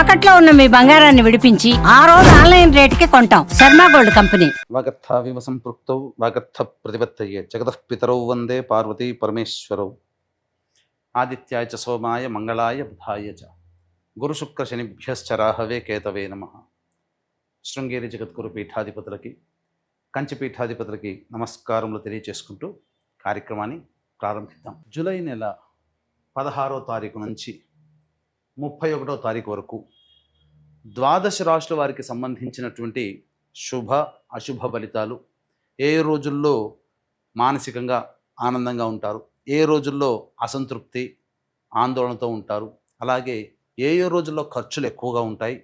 తాకట్లో ఉన్న మీ బంగారాన్ని విడిపించి ఆ రోజు ఆన్లైన్ రేటుకి కొంటాం. Sharma gold company. వాగర్థావివ సంపృక్తౌ వాగర్థ ప్రతిపత్తయ్యే జగత పితరౌ వందే పార్వతీ పరమేశ్వరౌ. ఆదిత్యాయ చ సోమాయ మంగళాయ బుధాయ చ. గురుశుక్ర శనిభ్యశ్చ రాహవే కేతవే నమ. శృంగేరి జగద్గురు పీఠాధిపతులకి కంచి పీఠాధిపతులకి నమస్కారములు తెలియచేసుకుంటూ కార్యక్రమాన్ని ప్రారంభిద్దాం. జూలై నెల పదహారో తారీఖు నుంచి ముప్పై ఒకటో తారీఖు వరకు ద్వాదశ రాశుల వారికి సంబంధించినటువంటి శుభ అశుభ ఫలితాలు ఏ రోజుల్లో మానసికంగా ఆనందంగా ఉంటారు ఏ రోజుల్లో అసంతృప్తి ఆందోళనతో ఉంటారు అలాగే ఏ ఏ రోజుల్లో ఖర్చులు ఎక్కువగా ఉంటాయి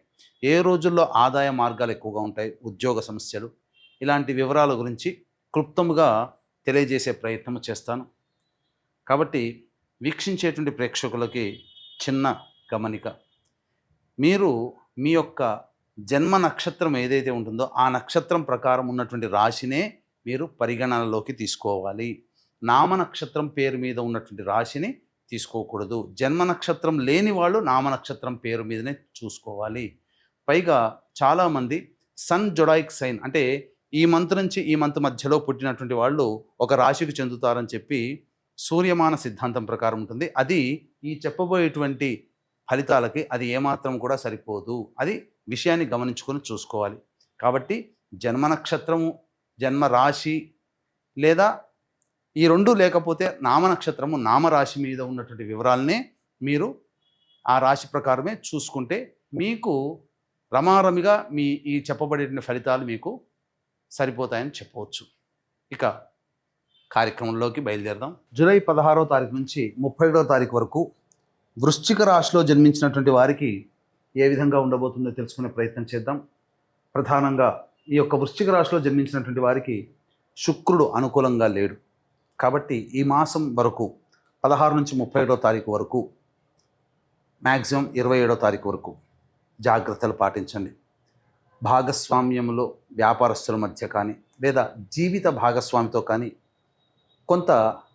ఏ రోజుల్లో ఆదాయ మార్గాలు ఎక్కువగా ఉంటాయి ఉద్యోగ సమస్యలు ఇలాంటి వివరాల గురించి క్లుప్తముగా తెలియజేసే ప్రయత్నం చేస్తాను. కాబట్టి వీక్షించేటువంటి ప్రేక్షకులకి చిన్న గమనిక. మీరు మీ యొక్క జన్మ నక్షత్రం ఏదైతే ఉంటుందో ఆ నక్షత్రం ప్రకారం ఉన్నటువంటి రాశినే మీరు పరిగణనలోకి తీసుకోవాలి. నామ నక్షత్రం పేరు మీద ఉన్నటువంటి రాశిని తీసుకోకూడదు. జన్మ నక్షత్రం లేని వాళ్ళు నామ నక్షత్రం పేరు మీదనే చూసుకోవాలి. పైగా చాలామంది సన్ జొడాయిక్ సైన్ అంటే ఈ మంత్ నుంచి ఈ మంత్ మధ్యలో పుట్టినటువంటి వాళ్ళు ఒక రాశికి చెందుతారని చెప్పి సూర్యమాన సిద్ధాంతం ప్రకారం ఉంటుంది. అది ఈ చెప్పబోయేటువంటి ఫలితాలకి అది ఏమాత్రం కూడా సరిపోదు. అది విషయాన్ని గమనించుకొని చూసుకోవాలి. కాబట్టి జన్మ నక్షత్రము జన్మ రాశి లేదా ఈ రెండు లేకపోతే నామ నక్షత్రము నామరాశి మీద ఉన్నటువంటి వివరాలనే మీరు ఆ రాశి ప్రకారమే చూసుకుంటే మీకు రమారమిగా మీ ఈ చెప్పబడిన ఫలితాలు మీకు సరిపోతాయని చెప్పవచ్చు. ఇక కార్యక్రమంలోకి బయలుదేరదాం. జూలై పదహారో తారీఖు నుంచి ముప్పై తారీఖు వరకు వృశ్చిక రాశిలో జన్మించినటువంటి వారికి ఏ విధంగా ఉండబోతుందో తెలుసుకునే ప్రయత్నం చేద్దాం. ప్రధానంగా ఈ యొక్క వృశ్చిక రాశిలో జన్మించినటువంటి వారికి శుక్రుడు అనుకూలంగా లేడు. కాబట్టి ఈ మాసం వరకు పదహారు నుంచి ముప్పై ఏడో తారీఖు వరకు మ్యాక్సిమం ఇరవై ఏడో తారీఖు వరకు జాగ్రత్తలు పాటించండి. భాగస్వామ్యంలో వ్యాపారస్తుల మధ్య కానీ లేదా జీవిత భాగస్వామితో కానీ కొంత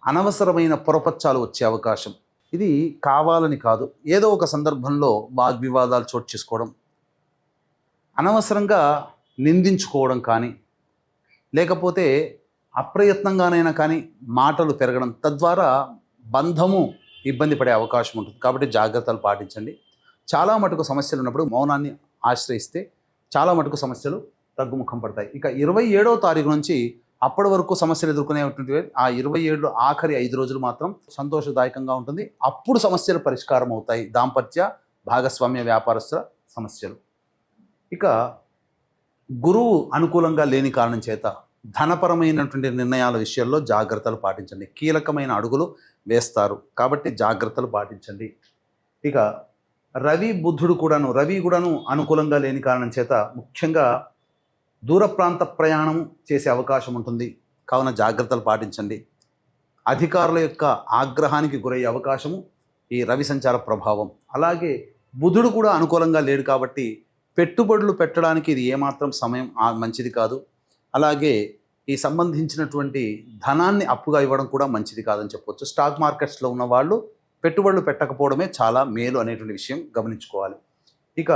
అనవసరమైన పొరపచ్చాలు వచ్చే అవకాశం ఇది కావాలని కాదు. ఏదో ఒక సందర్భంలో వాగ్వివాదాలు చోటు చేసుకోవడం అనవసరంగా నిందించుకోవడం కానీ లేకపోతే అప్రయత్నంగానైనా కానీ మాటలు పెరగడం తద్వారా బంధము ఇబ్బంది పడే అవకాశం ఉంటుంది. కాబట్టి జాగ్రత్తలు పాటించండి. చాలా మటుకు సమస్యలు ఉన్నప్పుడు మౌనాన్ని ఆశ్రయిస్తే చాలా మటుకు సమస్యలు తగ్గుముఖం పడతాయి. ఇక ఇరవై ఏడవ తారీఖు నుంచి అప్పటి వరకు సమస్యలు ఎదుర్కొనేటువంటి ఆ ఇరవై ఏడు ఆఖరి ఐదు రోజులు మాత్రం సంతోషదాయకంగా ఉంటుంది. అప్పుడు సమస్యలు పరిష్కారం అవుతాయి. దాంపత్య భాగస్వామ్య వ్యాపారస్తుల సమస్యలు. ఇక గురువు అనుకూలంగా లేని కారణం చేత ధనపరమైనటువంటి నిర్ణయాల విషయంలో జాగ్రత్తలు పాటించండి. కీలకమైన అడుగులు వేస్తారు. కాబట్టి జాగ్రత్తలు పాటించండి. ఇక రవి బుద్ధుడు కూడాను రవి కూడాను అనుకూలంగా లేని కారణం చేత ముఖ్యంగా దూర ప్రాంత ప్రయాణం చేసే అవకాశం ఉంటుంది. కావున జాగ్రత్తలు పాటించండి. అధికారుల యొక్క ఆగ్రహానికి గురయ్యే అవకాశము ఈ రవి సంచార ప్రభావం. అలాగే బుధుడు కూడా అనుకూలంగా లేడు కాబట్టి పెట్టుబడులు పెట్టడానికి ఇది ఏమాత్రం సమయం మంచిది కాదు. అలాగే ఈ సంబంధించినటువంటి ధనాన్ని అప్పుగా ఇవ్వడం కూడా మంచిది కాదని చెప్పవచ్చు స్టాక్ మార్కెట్స్లో ఉన్న వాళ్ళు పెట్టుబడులు పెట్టకపోవడమే చాలా మేలు అనేటువంటి విషయం గమనించుకోవాలి. ఇక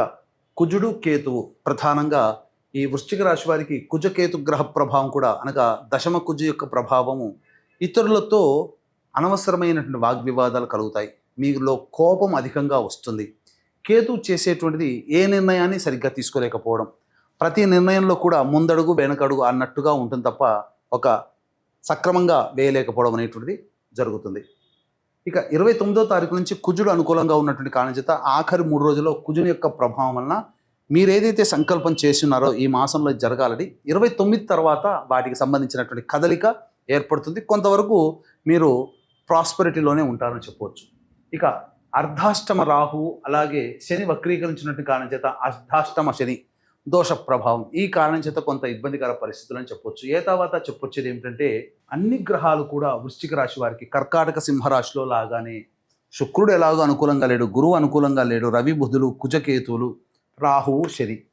కుజుడు కేతువు ప్రధానంగా ఈ వృశ్చిక రాశి వారికి కుజకేతు గ్రహ ప్రభావం కూడా అనగా దశమ కుజ యొక్క ప్రభావము ఇతరులతో అనవసరమైనటువంటి వాగ్వివాదాలు కలుగుతాయి. మీలో కోపం అధికంగా వస్తుంది. కేతు చేసేటువంటిది ఏ నిర్ణయాన్ని సరిగ్గా తీసుకోలేకపోవడం. ప్రతి నిర్ణయంలో కూడా ముందడుగు వెనకడుగు అన్నట్టుగా ఉంటుంది తప్ప ఒక సక్రమంగా వేయలేకపోవడం అనేటువంటిది జరుగుతుంది. ఇక ఇరవై తొమ్మిదో తారీఖు నుంచి కుజుడు అనుకూలంగా ఉన్నటువంటి కారణం చేత ఆఖరి మూడు రోజుల్లో కుజుని యొక్క ప్రభావం వలన మీరు ఏదైతే సంకల్పం చేస్తున్నారో ఈ మాసంలో జరగాలని ఇరవై తొమ్మిది తర్వాత వాటికి సంబంధించినటువంటి కదలిక ఏర్పడుతుంది. కొంతవరకు మీరు ప్రాస్పరిటీలోనే ఉంటారని చెప్పవచ్చు ఇక అర్ధాష్టమ రాహు అలాగే శని వక్రీకరించినట్టు కారణం చేత అర్ధాష్టమ శని దోష ప్రభావం ఈ కారణం చేత కొంత ఇబ్బందికర పరిస్థితులు అని చెప్పొచ్చు. ఏ తర్వాత చెప్పొచ్చేది ఏమిటంటే అన్ని గ్రహాలు కూడా వృశ్చిక రాశి వారికి కర్కాటక సింహరాశిలో లాగానే శుక్రుడు ఎలాగో అనుకూలంగా లేడు గురువు అనుకూలంగా లేడు రవి బుధులు కుజకేతువులు రాహువు శని.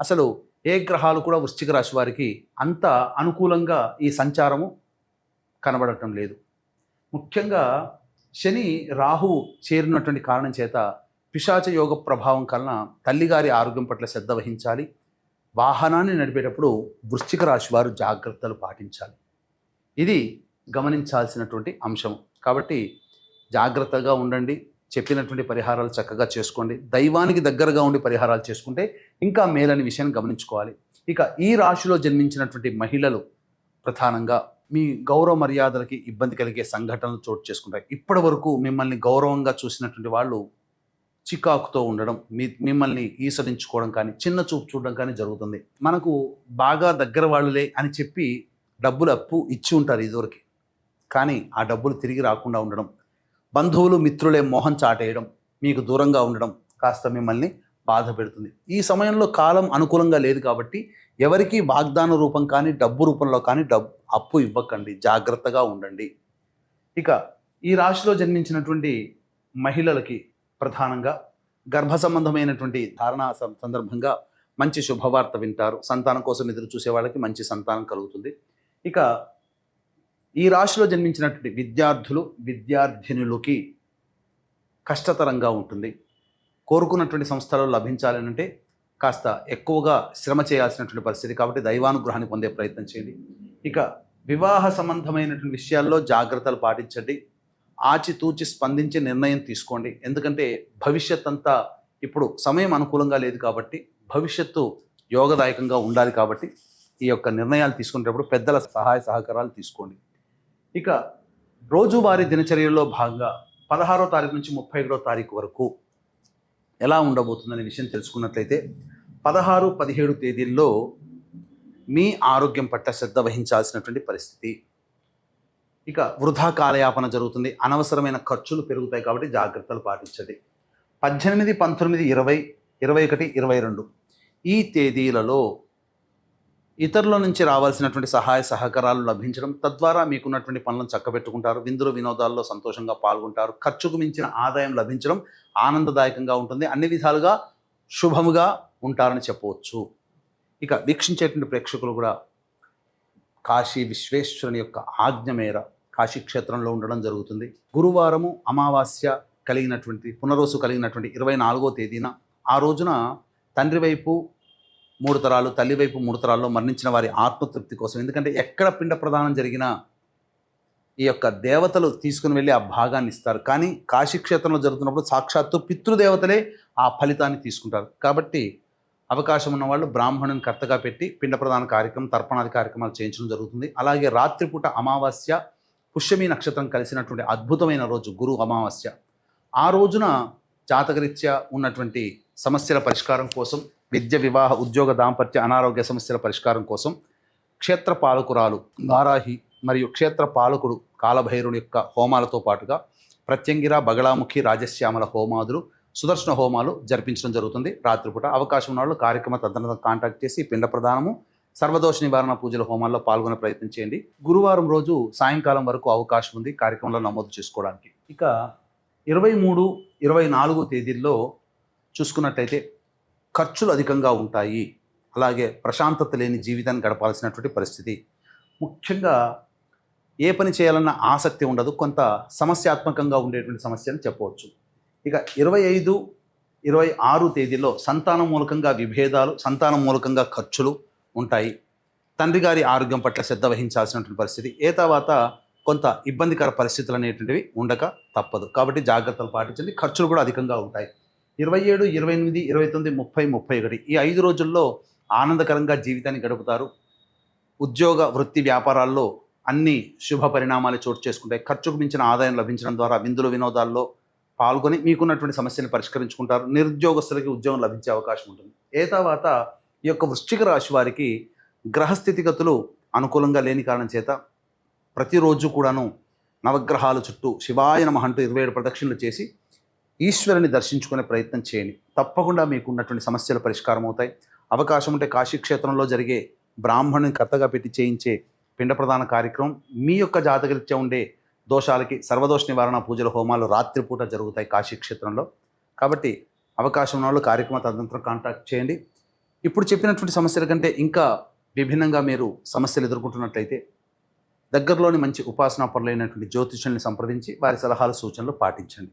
అసలు ఏ గ్రహాలు కూడా వృశ్చిక రాశి వారికి అంత అనుకూలంగా ఈ సంచారము కనబడటం లేదు. ముఖ్యంగా శని రాహు చేరినటువంటి కారణం చేత పిశాచ యోగ ప్రభావం కలన తల్లిగారి ఆరోగ్యం పట్ల శ్రద్ధ వహించాలి. వాహనాన్ని నడిపేటప్పుడు వృశ్చిక రాశి వారు జాగ్రత్తలు పాటించాలి. ఇది గమనించాల్సినటువంటి అంశం కాబట్టి జాగ్రత్తగా ఉండండి. చెప్పినటువంటి పరిహారాలు చక్కగా చేసుకోండి. దైవానికి దగ్గరగా ఉండి పరిహారాలు చేసుకుంటే ఇంకా మేలని విషయాన్ని గమనించుకోవాలి. ఇక ఈ రాశిలో జన్మించినటువంటి మహిళలు ప్రధానంగా మీ గౌరవ మర్యాదలకి ఇబ్బంది కలిగే సంఘటనలు చోటు చేసుకుంటాయి. ఇప్పటి వరకు మిమ్మల్ని గౌరవంగా చూసినటువంటి వాళ్ళు చికాకుతో ఉండడం మీ మిమ్మల్ని ఈసరించుకోవడం కానీ చిన్న చూపు చూడడం కానీ జరుగుతుంది. మనకు బాగా దగ్గర వాళ్ళులే అని చెప్పి డబ్బులు అప్పు ఇచ్చి ఉంటారు ఇదివరకు. కానీ ఆ డబ్బులు తిరిగి రాకుండా ఉండడం బంధువులు మిత్రులే మోహం చాటేయడం మీకు దూరంగా ఉండడం కాస్త మిమ్మల్ని బాధ పెడుతుంది. ఈ సమయంలో కాలం అనుకూలంగా లేదు కాబట్టి ఎవరికి వాగ్దాన రూపం కానీ డబ్బు రూపంలో కానీ డబ్బు అప్పు ఇవ్వకండి. జాగ్రత్తగా ఉండండి. ఇక ఈ రాశిలో జన్మించినటువంటి మహిళలకి ప్రధానంగా గర్భ సంబంధమైనటువంటి ధారణ సందర్భంగా మంచి శుభవార్త వింటారు. సంతానం కోసం ఎదురు చూసే వాళ్ళకి మంచి సంతానం కలుగుతుంది. ఇక ఈ రాశిలో జన్మించినటువంటి విద్యార్థులు విద్యార్థినులకి కష్టతరంగా ఉంటుంది. కోరుకున్నటువంటి సంస్థలు లభించాలని అంటే కాస్త ఎక్కువగా శ్రమ చేయాల్సినటువంటి పరిస్థితి కాబట్టి దైవానుగ్రహాన్ని పొందే ప్రయత్నం చేయండి. ఇక వివాహ సంబంధమైనటువంటి విషయాల్లో జాగ్రత్తలు పాటించండి. ఆచితూచి స్పందించి నిర్ణయం తీసుకోండి. ఎందుకంటే భవిష్యత్ అంతా ఇప్పుడు సమయం అనుకూలంగా లేదు కాబట్టి భవిష్యత్తు యోగదాయకంగా ఉండాలి కాబట్టి ఈ యొక్క నిర్ణయాలు తీసుకునేటప్పుడు పెద్దల సహాయ సహకారాలు తీసుకోండి. ఇక రోజువారీ దినచర్యల్లో భాగంగా పదహారో తారీఖు నుంచి ముప్పై ఒకటో తారీఖు వరకు ఎలా ఉండబోతుందనే విషయం తెలుసుకున్నట్లయితే పదహారు పదిహేడు తేదీల్లో మీ ఆరోగ్యం పట్ల శ్రద్ధ వహించాల్సినటువంటి పరిస్థితి. ఇక వృధా కాలయాపన జరుగుతుంది. అనవసరమైన ఖర్చులు పెరుగుతాయి కాబట్టి జాగ్రత్తలు పాటించండి. పద్దెనిమిది పంతొమ్మిది ఇరవై ఇరవై ఒకటి ఇరవై రెండు ఈ తేదీలలో ఇతరుల నుంచి రావాల్సినటువంటి సహాయ సహకారాలు లభించడం తద్వారా మీకున్నటువంటి పనులను చక్కబెట్టుకుంటారు విందులు వినోదాల్లో సంతోషంగా పాల్గొంటారు ఖర్చుకు మించిన ఆదాయం లభించడం ఆనందదాయకంగా ఉంటుంది. అన్ని విధాలుగా శుభముగా ఉంటారని చెప్పవచ్చు. ఇక వీక్షించేటువంటి ప్రేక్షకులు కూడా కాశీ విశ్వేశ్వరుని యొక్క ఆజ్ఞ మేర కాశీ క్షేత్రంలో ఉండడం జరుగుతుంది. గురువారము అమావాస్య కలిగినటువంటి పునరోసు కలిగినటువంటి ఇరవై నాలుగో తేదీన ఆ రోజున తండ్రి వైపు మూడు తరాలు తల్లి వైపు మూడు తరాల్లో మరణించిన వారి ఆత్మతృప్తి కోసం. ఎందుకంటే ఎక్కడ పిండ ప్రదానం జరిగినా ఈ యొక్క దేవతలు తీసుకుని వెళ్ళి ఆ భాగాన్ని ఇస్తారు. కానీ కాశీక్షేత్రంలో జరుగుతున్నప్పుడు సాక్షాత్తు పితృదేవతలే ఆ ఫలితాన్ని తీసుకుంటారు. కాబట్టి అవకాశం ఉన్న వాళ్ళు బ్రాహ్మణుని కర్తగా పెట్టి పిండ ప్రధాన కార్యక్రమం తర్పణాది కార్యక్రమాలు చేయించడం జరుగుతుంది. అలాగే రాత్రిపూట అమావాస్య పుష్యమి నక్షత్రం కలిసినటువంటి అద్భుతమైన రోజు గురు అమావాస్య. ఆ రోజున జాతకరీత్యా ఉన్నటువంటి సమస్యల పరిష్కారం కోసం విద్య వివాహ ఉద్యోగ దాంపత్య అనారోగ్య సమస్యల పరిష్కారం కోసం క్షేత్ర పాలకురాలు వారాహి మరియు క్షేత్ర పాలకుడు కాలభైరుని యొక్క హోమాలతో పాటుగా ప్రత్యంగిర బగళాముఖి రాజశ్యామల హోమాదులు సుదర్శన హోమాలు జరిపించడం జరుగుతుంది. రాత్రిపూట అవకాశం ఉన్న వాళ్ళు కార్యక్రమ తదనంతరం కాంటాక్ట్ చేసి పిండ ప్రదానము సర్వదోష నివారణ పూజల హోమాల్లో పాల్గొనే ప్రయత్నం చేయండి. గురువారం రోజు సాయంకాలం వరకు అవకాశం ఉంది కార్యక్రమంలో నమోదు చేసుకోవడానికి. ఇక ఇరవై మూడు ఇరవై నాలుగు తేదీల్లో చూసుకున్నట్టయితే ఖర్చులు అధికంగా ఉంటాయి. అలాగే ప్రశాంతత లేని జీవితాన్ని గడపాల్సినటువంటి పరిస్థితి. ముఖ్యంగా ఏ పని చేయాలన్న ఆసక్తి ఉండదు. కొంత సమస్యాత్మకంగా ఉండేటువంటి సమస్య అని చెప్పవచ్చు. ఇక ఇరవై ఐదు ఇరవై ఆరు తేదీలో సంతానం మూలకంగా విభేదాలు సంతానం మూలకంగా ఖర్చులు ఉంటాయి. తండ్రి గారి ఆరోగ్యం పట్ల శ్రద్ధ వహించాల్సినటువంటి పరిస్థితి. ఏ తర్వాత కొంత ఇబ్బందికర పరిస్థితులు అనేటువంటివి ఉండక తప్పదు. కాబట్టి జాగ్రత్తలు పాటించండి. ఖర్చులు కూడా అధికంగా ఉంటాయి. ఇరవై ఏడు ఇరవై ఎనిమిది ఇరవై తొమ్మిది ముప్పై ముప్పై ఒకటి. ఈ ఐదు రోజుల్లో ఆనందకరంగా జీవితాన్ని గడుపుతారు. ఉద్యోగ వృత్తి వ్యాపారాల్లో అన్ని శుభ పరిణామాలు చోటు చేసుకుంటాయి. ఖర్చుకు మించిన ఆదాయం లభించడం ద్వారా విందులు వినోదాల్లో పాల్గొని మీకున్నటువంటి సమస్యను పరిష్కరించుకుంటారు. నిరుద్యోగస్తులకి ఉద్యోగం లభించే అవకాశం ఉంటుంది. ఏ తర్వాత ఈ యొక్క వృశ్చిక రాశి వారికి గ్రహస్థితిగతులు అనుకూలంగా లేని కారణం చేత ప్రతిరోజు కూడాను నవగ్రహాల చుట్టూ శివాయ నమః అంటూ ఇరవై ఏడు ప్రదక్షిణలు చేసి ఈశ్వరుని దర్శించుకునే ప్రయత్నం చేయండి. తప్పకుండా మీకు ఉన్నటువంటి సమస్యలు పరిష్కారం అవుతాయి. అవకాశం ఉంటే కాశీక్షేత్రంలో జరిగే బ్రాహ్మణుని కర్తగా పెట్టి చేయించే పిండ ప్రధాన కార్యక్రమం మీ యొక్క జాతకరీత్యా ఉండే దోషాలకి సర్వదోష నివారణ పూజల హోమాలు రాత్రిపూట జరుగుతాయి కాశీక్షేత్రంలో. కాబట్టి అవకాశం ఉన్న వాళ్ళు కార్యక్రమ తదనంతరం కాంటాక్ట్ చేయండి. ఇప్పుడు చెప్పినటువంటి సమస్యల కంటే ఇంకా విభిన్నంగా మీరు సమస్యలు ఎదుర్కొంటున్నట్లయితే దగ్గరలోని మంచి ఉపాసనా పనులైనటువంటి జ్యోతిషుల్ని సంప్రదించి వారి సలహాలు సూచనలు పాటించండి.